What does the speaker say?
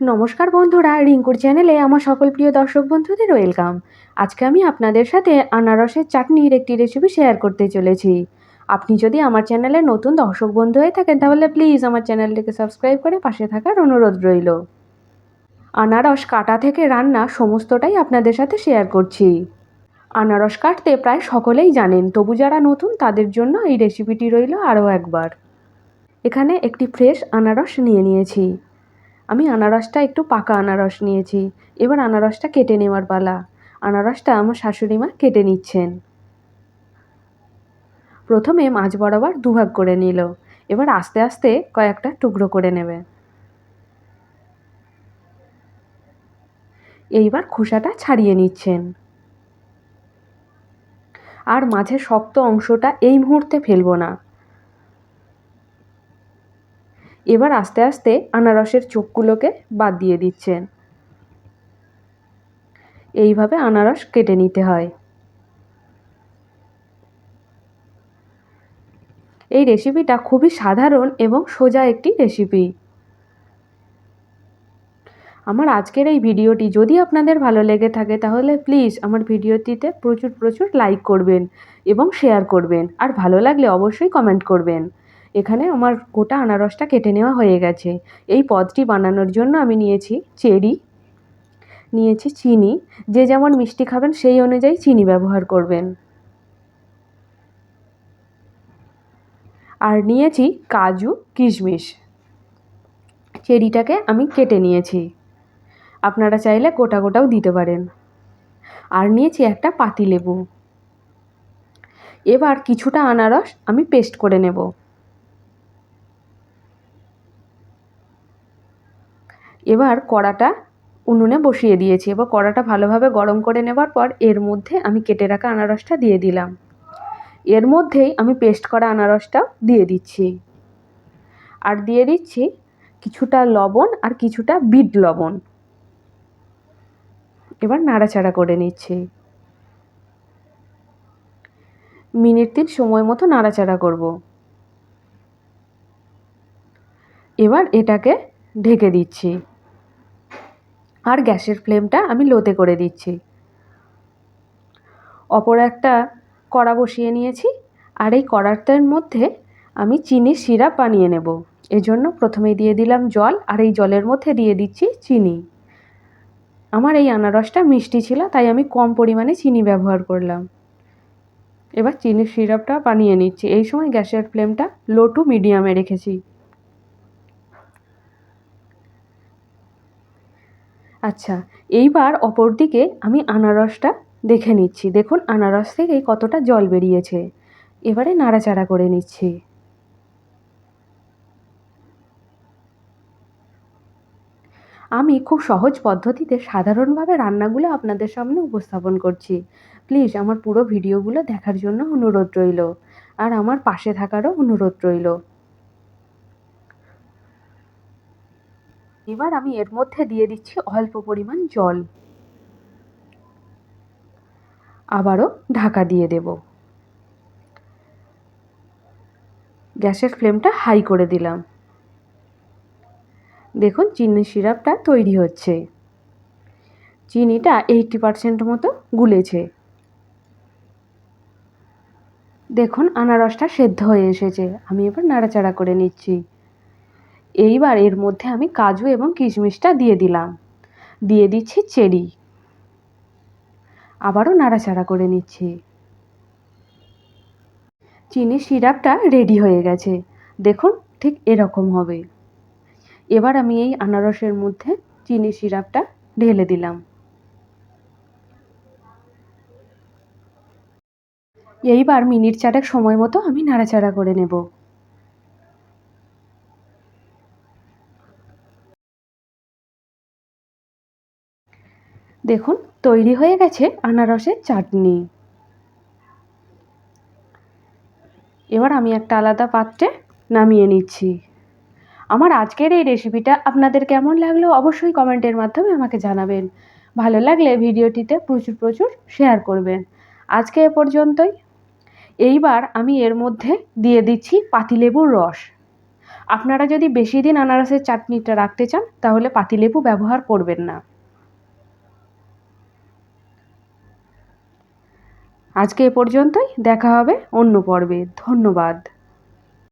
নমস্কার বন্ধুরা, রিঙ্কুর চ্যানেলে আমার সকল প্রিয় দর্শক বন্ধুদের ওয়েলকাম। আজকে আমি আপনাদের সাথে আনারসের চাটনির একটি রেসিপি শেয়ার করতে চলেছি। আপনি যদি আমার চ্যানেলে নতুন দর্শক বন্ধু হয়ে থাকেন, তাহলে প্লিজ আমার চ্যানেলটিকে সাবস্ক্রাইব করে পাশে থাকার অনুরোধ রইল। আনারস কাটা থেকে রান্না সমস্তটাই আপনাদের সাথে শেয়ার করছি। আনারস কাটতে প্রায় সকলেই জানেন, তবু যারা নতুন, তাদের জন্য এই রেসিপিটি রইল আরও একবার। এখানে একটি ফ্রেশ আনারস নিয়ে নিয়েছি। আমি আনারসটা একটু পাকা আনারস নিয়েছি। এবার আনারসটা কেটে নেওয়ার পালা। আনারসটা আমার শাশুড়ি মা কেটে নিচ্ছেন। প্রথমে মাছ বরাবর দুভাগ করে নিল। এবার আস্তে আস্তে কয়েকটা টুকরো করে নেবে। এইবার খোসাটা ছাড়িয়ে নিচ্ছেন। আর মাঝের শক্ত অংশটা এই মুহূর্তে ফেলব না। এবার আস্তে আস্তে আনারসের চোখগুলোকে বাদ দিয়ে দিচ্ছেন। এইভাবে আনারস কেটে নিতে হয়। এই রেসিপিটা খুবই সাধারণ এবং সোজা একটি রেসিপি। আমার আজকের এই ভিডিওটি যদি আপনাদের ভালো লেগে থাকে, তাহলে প্লিজ আমার ভিডিওটিতে প্রচুর প্রচুর লাইক করবেন এবং শেয়ার করবেন। আর ভালো লাগলে অবশ্যই কমেন্ট করবেন। এখানে আমার গোটা আনারসটা কেটে নেওয়া হয়ে গেছে। এই পদটি বানানোর জন্য আমি নিয়েছি চেরি, নিয়েছি চিনি। যে যেমন মিষ্টি খাবেন সেই অনুযায়ী চিনি ব্যবহার করবেন। আর নিয়েছি কাজু, কিশমিশ। চেরিটাকে আমি কেটে নিয়েছি। আপনারা চাইলে গোটা গোটাও দিতে পারেন। আর নিয়েছি একটা পাতিলেবু। এবার কিছুটা আনারস আমি পেস্ট করে নেব। এবার কড়াটা উনুনে বসিয়ে দিয়েছি। এবার কড়াটা ভালোভাবে গরম করে নেবার পর এর মধ্যে আমি কেটে রাখা আনারসটা দিয়ে দিলাম। এর মধ্যেই আমি পেস্ট করা আনারসটাও দিয়ে দিচ্ছি। আর দিয়ে দিচ্ছি কিছুটা লবণ আর কিছুটা বিট লবণ। এবার নাড়াচাড়া করে নিচ্ছি। মিনিট তিন সময় মতো নাড়াচাড়া করব। এবার এটাকে ঢেকে দিচ্ছি। আর গ্যাসের ফ্লেমটা আমি লোতে করে দিচ্ছি। অপর একটা কড়া বসিয়ে নিয়েছি আর এই কড়াটার মধ্যে আমি চিনির সিরাপ বানিয়ে নেব। এজন্য প্রথমে দিয়ে দিলাম জল আর এই জলের মধ্যে দিয়ে দিচ্ছি চিনি। আমার এই আনারসটা মিষ্টি ছিল, তাই আমি কম পরিমাণে চিনি ব্যবহার করলাম। এবার চিনির সিরাপটা বানিয়ে নিচ্ছি। এই সময় গ্যাসের ফ্লেমটা লো টু মিডিয়ামে রেখেছি। আচ্ছা এইবার অপর দিকে আমি আনারসটা দেখে নিচ্ছি। দেখুন, আনারস থেকে কতটা জল বেরিয়েছে। এবারে নাড়াচাড়া করে নিচ্ছি। আমি খুব সহজ পদ্ধতিতে সাধারণভাবে রান্নাগুলো আপনাদের সামনে উপস্থাপন করছি। প্লিজ, আমার পুরো ভিডিওগুলো দেখার জন্য অনুরোধ রইল। আর আমার পাশে থাকারও অনুরোধ রইল। এবার আমি এর মধ্যে দিয়ে দিচ্ছি অল্প পরিমাণ জল। আবারও ঢাকা দিয়ে দেব। গ্যাসের ফ্লেমটা হাই করে দিলাম। দেখুন, চিনি সিরাপটা তৈরি হচ্ছে। চিনিটা এইটটি পারসেন্ট মতো গুলেছে। দেখুন, আনারসটা সেদ্ধ হয়ে এসেছে। আমি এবার নাড়াচাড়া করে নিচ্ছি। এইবার এর মধ্যে আমি কাজু এবং কিশমিশটা দিয়ে দিলাম। দিয়ে দিচ্ছি চেরি। আবারও নাড়াচাড়া করে নিচ্ছি। চিনি সিরাপটা রেডি হয়ে গেছে। দেখুন ঠিক এরকম হবে। এবার আমি এই আনারসের মধ্যে চিনি সিরাপটা ঢেলে দিলাম। এইবার মিনিট চারেক সময় মতো আমি নাড়াচাড়া করে নেব। দেখুন, তৈরি হয়ে গেছে আনারসের চাটনি। এবার আমি একটা আলাদা পাত্রে নামিয়ে নিচ্ছি। আমার আজকের এই রেসিপিটা আপনাদের কেমন লাগল অবশ্যই কমেন্টের মাধ্যমে আমাকে জানাবেন। ভালো লাগলে ভিডিওটিতে প্রচুর প্রচুর শেয়ার করবেন। আজকে এ পর্যন্তই। এইবার আমি এর মধ্যে দিয়ে দিচ্ছি পাতিলেবুর রস। আপনারা যদি বেশি দিন আনারসের চাটনিটা রাখতে চান, তাহলে পাতিলেবু ব্যবহার করবেন না। আজকে এ পর্যন্তই দেখা হবে অন্য পর্বে। ধন্যবাদ।